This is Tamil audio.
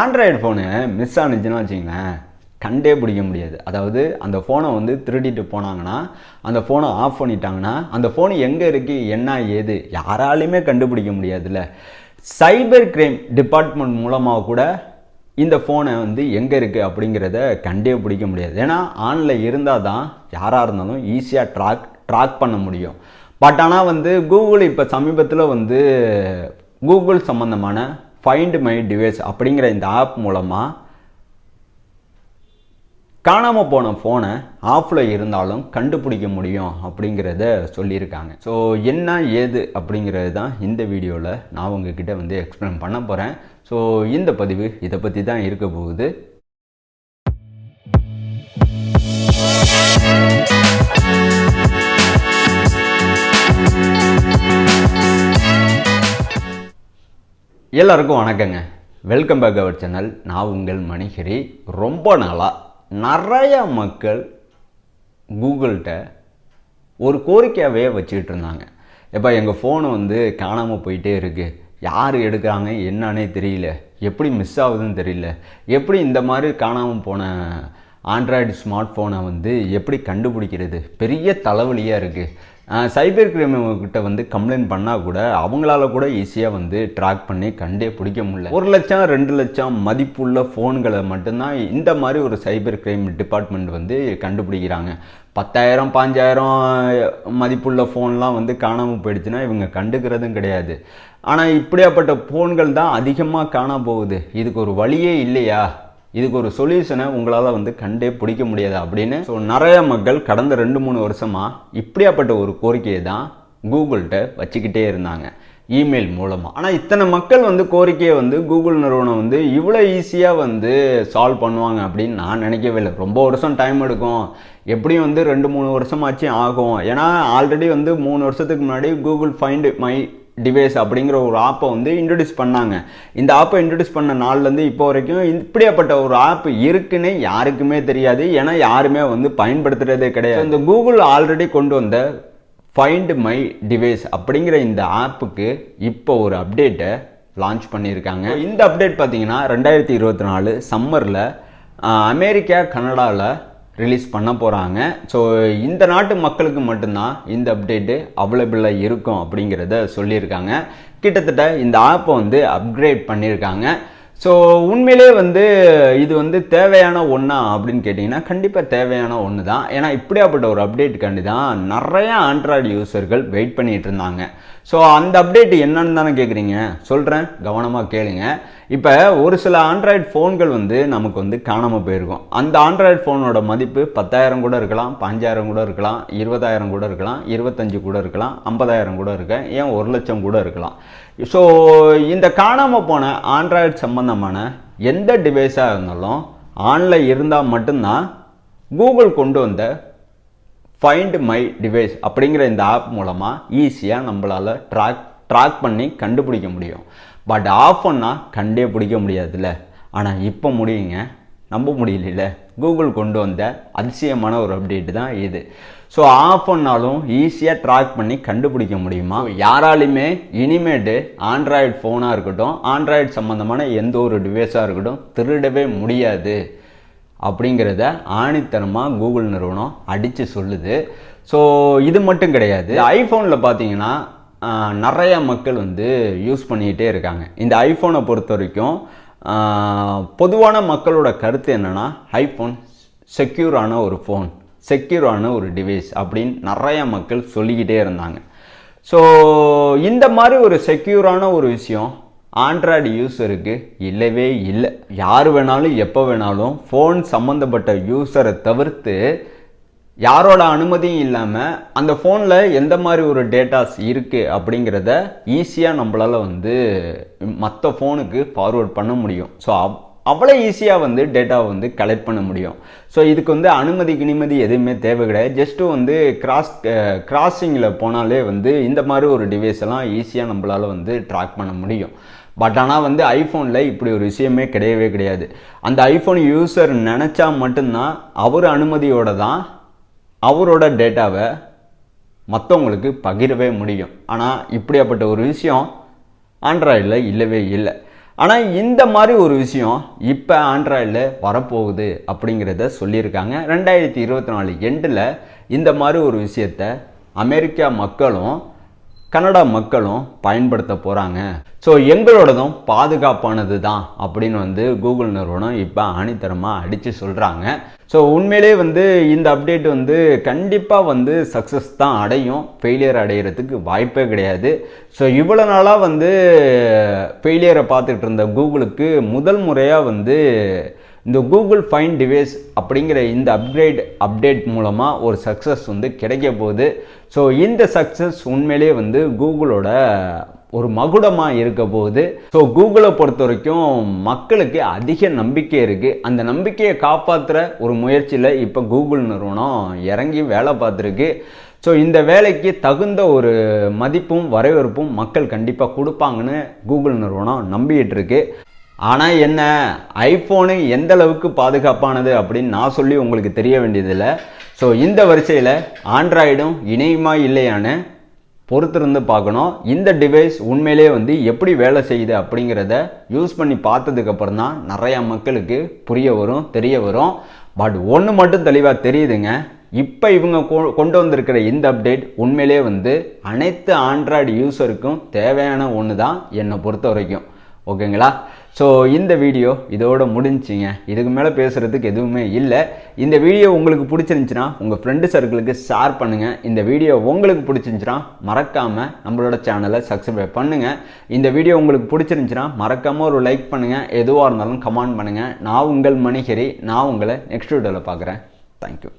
ஆண்ட்ராய்டு ஃபோனு மிஸ் ஆனிச்சுன்னா வச்சுங்களேன் கண்டே பிடிக்க முடியாது. அதாவது அந்த ஃபோனை வந்து திருடிட்டு போனாங்கன்னா அந்த ஃபோனை ஆஃப் பண்ணிட்டாங்கன்னா அந்த ஃபோன் எங்கே இருக்குது என்ன ஏது யாராலையுமே கண்டுபிடிக்க முடியாதுல்ல. சைபர் கிரைம் டிபார்ட்மெண்ட் மூலமாக கூட இந்த ஃபோனை வந்து எங்கே இருக்குது அப்படிங்கிறத கண்டே பிடிக்க முடியாது. ஏன்னா ஆனில் இருந்தால் தான் யாராக இருந்தாலும் ஈஸியாக ட்ராக் ட்ராக் பண்ண முடியும். பட் ஆனால் வந்து கூகுள் இப்போ சமீபத்தில் வந்து கூகுள் சம்மந்தமான ஃபைண்ட் மை டிவைஸ் அப்படிங்கிற இந்த ஆப் மூலமாக காணாமல் போன ஃபோனை ஆஃபில் இருந்தாலும் கண்டுபிடிக்க முடியும் அப்படிங்கிறத சொல்லியிருக்காங்க. ஸோ என்ன ஏது அப்படிங்கிறது தான் இந்த வீடியோவில் நான் உங்ககிட்ட வந்து எக்ஸ்பிளைன் பண்ண போகிறேன் ஸோ இந்த பதிவு இதை பற்றி தான் இருக்க போகுது. எல்லாருக்கும் வணக்கங்க. வெல்கம் பேக் அவர் சேனல் நான் உங்கள் மணிகிரி. ரொம்ப நாளாக நிறைய மக்கள் கூகுள்கிட்ட ஒரு கோரிக்கையாகவே வச்சுக்கிட்டு இருந்தாங்க. இப்போ எங்கள் ஃபோனு வந்து காணாமல் போயிட்டே இருக்குது யார் எடுக்கிறாங்க? என்னன்னே தெரியல. எப்படி மிஸ் ஆகுதுன்னு தெரியல. எப்படி இந்த மாதிரி காணாமல் போன ஆண்ட்ராய்டு ஸ்மார்ட் ஃபோனை வந்து எப்படி கண்டுபிடிக்கிறது? பெரிய தலைவலியாக இருக்குது சைபர் கிரைம்கிட்ட வந்து கம்ப்ளைண்ட் பண்ணால் கூட அவங்களால கூட ஈஸியாக வந்து ட்ராக் பண்ணி கண்டே பிடிக்க முடியல. ஒரு லட்சம் ரெண்டு லட்சம் மதிப்புள்ள ஃபோன்களை மட்டும்தான் இந்த மாதிரி ஒரு சைபர் கிரைம் டிபார்ட்மெண்ட் வந்து கண்டுபிடிக்கிறாங்க. பத்தாயிரம் பாஞ்சாயிரம் மதிப்புள்ள ஃபோன்லாம் வந்து காணாமல் போயிடுச்சுன்னா இவங்க கண்டுக்கிறதும் கிடையாது. ஆனால் இப்படியாப்பட்ட ஃபோன்கள் தான் அதிகமாக காண போகுது. இதுக்கு ஒரு வழியே இல்லையா? இதுக்கு ஒரு சொல்யூஷனை உங்களால் வந்து கண்டே பிடிக்க முடியாது அப்படின்னு. ஸோ நிறைய மக்கள் கடந்த ரெண்டு மூணு வருஷமாக இப்படியாப்பட்ட ஒரு கோரிக்கையை தான் கூகுள்கிட்ட வச்சுக்கிட்டே இருந்தாங்க இமெயில் மூலமாக ஆனால் இத்தனை மக்கள் வந்து கோரிக்கையை வந்து கூகுள் நிறுவனம் வந்து இவ்வளோ ஈஸியாக வந்து சால்வ் பண்ணுவாங்க அப்படின்னு நான் நினைக்கவே இல்லை. ரொம்ப வருஷம் டைம் எடுக்கும். எப்படியும் வந்து ரெண்டு மூணு வருஷமாச்சும் ஆகும். ஏன்னா ஆல்ரெடி வந்து மூணு வருஷத்துக்கு முன்னாடி கூகுள் ஃபைண்ட் மை டிவைஸ் அப்படிங்கிற ஒரு ஆப்பை வந்து இன்ட்ரடியூஸ் பண்ணாங்க. இந்த ஆப்பை இன்ட்ரடியூஸ் பண்ண நாள்லேருந்து இப்போ வரைக்கும் இப்படியாப்பட்ட ஒரு ஆப் இருக்குன்னு யாருக்குமே தெரியாது. ஏன்னா யாருமே வந்து பயன்படுத்துகிறதே கிடையாது. இந்த கூகுள் ஆல்ரெடி கொண்டு வந்த ஃபைண்ட் மை டிவைஸ் அப்படிங்கிற இந்த ஆப்புக்கு இப்போ ஒரு அப்டேட்டை லான்ச் பண்ணியிருக்காங்க. இந்த அப்டேட் பார்த்தீங்கன்னா ரெண்டாயிரத்தி இருபத்தி நாலு சம்மரில் அமெரிக்கா கனடாவில் ரிலீஸ் பண்ண போகிறாங்க ஸோ இந்த நாட்டு மக்களுக்கு மட்டும்தான் இந்த அப்டேட்டு அவைலபிளாக இருக்கும் அப்படிங்கிறத சொல்லியிருக்காங்க. கிட்டத்தட்ட இந்த ஆப்பை வந்து அப்கிரேட் பண்ணியிருக்காங்க. ஸோ உண்மையிலே வந்து இது வந்து தேவையான ஒன்றா அப்படின்னு கேட்டிங்கன்னா கண்டிப்பாக தேவையான ஒன்று தான் ஏன்னா இப்படியாப்பட்ட ஒரு அப்டேட்டுக்காண்டி தான் நிறையா ஆண்ட்ராய்டு யூசர்கள் வெயிட் பண்ணிகிட்டு இருந்தாங்க. ஸோ அந்த அப்டேட் என்னன்னு தானே கேட்குறீங்க சொல்கிறேன் கவனமாக கேளுங்க. இப்போ ஒரு சில ஆண்ட்ராய்டு ஃபோன்கள் வந்து நமக்கு வந்து காணாமல் போயிருக்கும். அந்த ஆண்ட்ராய்டு ஃபோனோட மதிப்பு பத்தாயிரம் கூட இருக்கலாம் பஞ்சாயிரம் கூட இருக்கலாம் இருபதாயிரம் கூட இருக்கலாம் இருபத்தஞ்சு கூட இருக்கலாம் ஐம்பதாயிரம் கூட இருக்க ஏன் ஒரு லட்சம் கூட இருக்கலாம். ஸோ இந்த காணாமல் போன ஆண்ட்ராய்டு சம்மந்தமான எந்த டிவைஸாக இருந்தாலும் ஆனில் இருந்தால் மட்டும்தான் கூகுள் கொண்டு வந்த ஃபைண்ட் மை டிவைஸ் அப்படிங்கிற இந்த ஆப் மூலமாக ஈஸியாக நம்மளால் ட்ராக் ட்ராக் பண்ணி கண்டுபிடிக்க முடியும். பட் ஆஃப் பண்ணால் கண்டே பிடிக்க முடியாதுல்ல. ஆனால் இப்போ முடியுங்க. நம்ப முடியல கூகுள் கொண்டு வந்த அதிசயமான ஒரு அப்டேட் தான் இது. ஸோ ஆஃப் பண்ணாலும் ஈஸியாக ட்ராக் பண்ணி கண்டுபிடிக்க முடியுமா? யாராலையுமே இனிமேட்டு ஆண்ட்ராய்டு ஃபோனாக இருக்கட்டும் ஆண்ட்ராய்டு சம்மந்தமான எந்த ஒரு டிவைஸாக இருக்கட்டும் திருடவே முடியாது. அப்படிங்கிறத ஆணித்தனமாக கூகுள் நிறுவனம் அடித்து சொல்லுது. ஸோ இது மட்டும் கிடையாது. ஐஃபோனில் பார்த்தீங்கன்னா நிறைய மக்கள் வந்து யூஸ் பண்ணிக்கிட்டே இருக்காங்க. இந்த ஐஃபோனை பொறுத்த வரைக்கும் பொதுவான மக்களோட கருத்து என்னென்னா ஐஃபோன் செக்யூரான ஒரு ஃபோன் செக்யூரான ஒரு டிவைஸ் அப்படின்னு நிறைய மக்கள் சொல்லிக்கிட்டே இருந்தாங்க. ஸோ இந்த மாதிரி ஒரு செக்யூரான ஒரு விஷயம் ஆண்ட்ராய்டு யூஸருக்கு இல்லவே இல்லை. யார் வேணாலும் எப்போ வேணாலும் ஃபோன் சம்மந்தப்பட்ட யூஸரை தவிர்த்து யாரோட அனுமதியும் இல்லாமல் அந்த ஃபோனில் எந்த மாதிரி ஒரு டேட்டாஸ் இருக்குது அப்படிங்கிறத ஈஸியாக நம்மளால் வந்து மற்ற ஃபோனுக்கு ஃபார்வேர்ட் பண்ண முடியும். ஸோ அவ் அவ்வளோ ஈஸியாக வந்து டேட்டாவை வந்து கலெக்ட் பண்ண முடியும். ஸோ இதுக்கு வந்து அனுமதி கிணிமதி எதுவுமே தேவை கிடையாது. ஜஸ்ட்டு வந்து கிராஸ் கிராசிங்கில் போனாலே வந்து இந்த மாதிரி ஒரு டிவைஸ் எல்லாம் ஈஸியாக நம்மளால் வந்து ட்ராக் பண்ண முடியும். பட் ஆனால் வந்து ஐஃபோனில் இப்படி ஒரு விஷயமே கிடையவே கிடையாது. அந்த ஐஃபோன் யூஸர் நினச்சா மட்டும்தான் அவர் அனுமதியோடு தான் அவரோட டேட்டாவை மற்றவங்களுக்கு பகிரவே முடியும். ஆனால் இப்படியாப்பட்ட ஒரு விஷயம் ஆண்ட்ராய்டில் இல்லவே இல்லை. ஆனால் இந்த மாதிரி ஒரு விஷயம் இப்போ ஆண்ட்ராய்டில் வரப்போகுது அப்படிங்கிறத சொல்லியிருக்காங்க. ரெண்டாயிரத்தி இருபத்தி நாலு எண்டில் இந்த மாதிரி ஒரு விஷயத்த அமெரிக்கா மக்களும் கனடா மக்களும் பயன்படுத்த போகிறாங்க ஸோ எங்களோடதும் பாதுகாப்பானது தான் அப்படின்னு வந்து கூகுள் நிறுவனம் இப்போ ஆணித்தரமாக அடித்து சொல்கிறாங்க ஸோ உண்மையிலே வந்து இந்த அப்டேட் வந்து கண்டிப்பாக வந்து சக்ஸஸ் தான் அடையும். ஃபெயிலியர் அடைகிறதுக்கு வாய்ப்பே கிடையாது. ஸோ இவ்வளோ நாளாக வந்து ஃபெயிலியரை பார்த்துட்டு இருந்த கூகுளுக்கு முதல் முறையாக வந்து இந்த கூகுள் ஃபைன் டிவைஸ் அப்படிங்கிற இந்த அப்கிரேட் அப்டேட் மூலமாக ஒரு சக்ஸஸ் வந்து கிடைக்க போகுது. ஸோ இந்த சக்ஸஸ் உண்மையிலேயே வந்து கூகுளோட ஒரு மகுடமாக இருக்க போகுது. ஸோ கூகுளை பொறுத்த வரைக்கும் மக்களுக்கு அதிக நம்பிக்கை இருக்குது அந்த நம்பிக்கையை காப்பாற்றுற ஒரு முயற்சியில் இப்போ கூகுள் நிறுவனம் இறங்கி வேலை பார்த்துருக்கு. ஸோ இந்த வேலைக்கு தகுந்த ஒரு மதிப்பும் வரவேற்பும் மக்கள் கண்டிப்பாக கொடுப்பாங்கன்னு கூகுள் நிறுவனம் நம்பிக்கிட்டு இருக்கு. ஆனால் என்ன ஐஃபோனு எந்த அளவுக்கு பாதுகாப்பானது அப்படின்னு நான் சொல்லி உங்களுக்கு தெரிய வேண்டியதில்லை. ஸோ இந்த வரிசையில் ஆண்ட்ராய்டும் இணையுமா இல்லையான்னு பொறுத்திருந்து பார்க்கணும். இந்த டிவைஸ் உண்மையிலே வந்து எப்படி வேலை செய்யுது அப்படிங்கிறத யூஸ் பண்ணி பார்த்ததுக்கப்புறம் தான் நிறையா மக்களுக்கு புரிய வரும் தெரிய வரும். பட் ஒன்று மட்டும் தெளிவாக தெரியுதுங்க. இப்போ இவங்க கொ- கொண்டு வந்திருக்கிற இந்த அப்டேட் உண்மையிலே வந்து அனைத்து ஆண்ட்ராய்டு யூஸருக்கும் தேவையான ஒன்று தான் என்னை பொறுத்த வரைக்கும். ஓகேங்களா? ஸோ இந்த வீடியோ இதோட முடிஞ்சிங்க இதுக்கு மேலே பேசுகிறதுக்கு எதுவுமே இல்லை. இந்த வீடியோ உங்களுக்கு பிடிச்சிருந்துச்சுன்னா உங்கள் ஃப்ரெண்டு சர்க்கிளுக்கு ஷேர் பண்ணுங்கள் இந்த வீடியோ உங்களுக்கு பிடிச்சிருந்துச்சுன்னா மறக்காமல் நம்மளோட சேனலை சப்ஸ்கிரைப் பண்ணுங்கள் இந்த வீடியோ உங்களுக்கு பிடிச்சிருந்துச்சுன்னா மறக்காமல் ஒரு லைக் பண்ணுங்கள் எதுவாக இருந்தாலும் கமெண்ட் பண்ணுங்கள் நான் உங்கள் மணிகரி. நான் உங்களை நெக்ஸ்ட் வீடியோவில் பார்க்குறேன். தேங்க்யூ